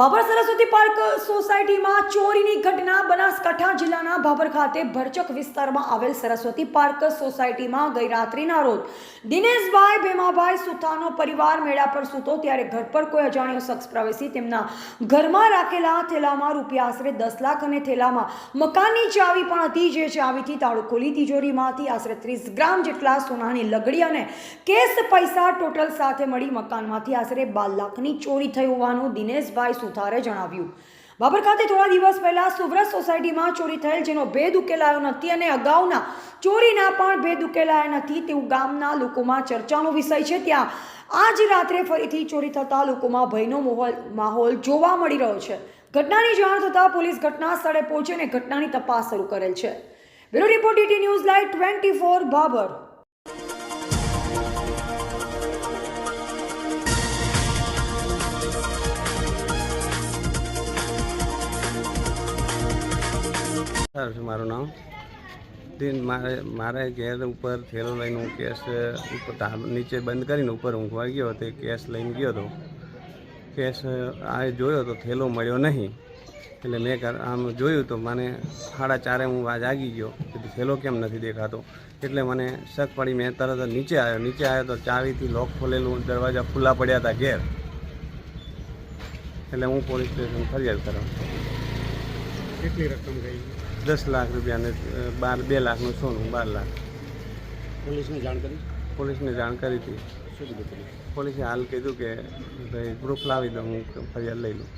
Bhabhar Saraswati park સોસાયટીમાં ચોરીની ઘટના બનાસકાંઠા જિલ્લાના બાબર ખાતે ભરચક વિસ્તારમાં આવેલ સરસ્વતી પાર્ક સોસાયટીમાં ગઈ રાત્રિના રોજ દિનેશભાઈ ભેમાભાઈ સુથાનો પરિવાર મેળા પર સૂતો ત્યારે ઘર પર કોઈ અજાણ્યો શખ્સ પ્રવેશી તેમના ઘરમાં રાખેલા થેલામાં રૂપિયા આશરે દસ લાખ અને થેલામાં મકાનની ચાવી પણ હતી, જે ચાવીથી તાળું ખોલી તિજોરીમાંથી આશરે ત્રીસ ગ્રામ જેટલા સોનાની લગડી અને કેસ પૈસા ટોટલ સાથે મળી મકાનમાંથી આશરે બાર લાખની ચોરી થઈ હોવાનું દિનેશભાઈ સુથારે જણાવ્યું. બાબર ખાતે થોડા દિવસ પહેલા સુવ્રત સોસાયટીમાં ચોરી થયેલ જેનો ભેદ ઉકેલાયો નથી અને અગાઉના ચોરીના પણ ભેદ ઉકેલાયા નથી તેવું ગામના લોકોમાં ચર્ચાનો વિષય છે. ત્યાં આજ રાત્રે ફરીથી ચોરી થતા લોકોમાં ભયનો માહોલ જોવા મળી રહ્યો છે. ઘટનાની જાણ થતાં પોલીસ ઘટના સ્થળે પહોંચી અને ઘટનાની તપાસ શરૂ કરેલ છે. Bureau report news live twenty four Babar. Sir મારું નામ. દિન મારે મારે ઘેર ઉપર થેલો લઈને હું કેસ, ઉપર નીચે બંધ કરીને ઉપર ઊંઘવા ગયો તે કેસ લઈને ગયો હતો. કેસ, આ જોયો તો થેલો મળ્યો નહીં. એટલે મેં આમ જોયું તો મને સાડા ચારે હું જાગી ગયો. કીધું, થેલો કેમ નથી દેખાતો? એટલે મને શક પડી, મેં તરત નીચે આવ્યો. નીચે આવ્યો તો ચાવીથી લોક ખોલેલું, દરવાજા ખુલ્લા પડ્યા હતા ઘેર. એટલે હું પોલીસ સ્ટેશન ફરિયાદ કરવા કેટલી રકમ ગઈ? દસ લાખ રૂપિયાને બાર બે લાખનું સોનું બાર લાખ. પોલીસને જાણ કરી? પોલીસને જાણ કરી હતી. શું કીધું પોલીસ? પોલીસે હાલ કીધું કે ભાઈ પ્રૂફ લાવી દઉં હું ફરિયાદ લઈ લઉં.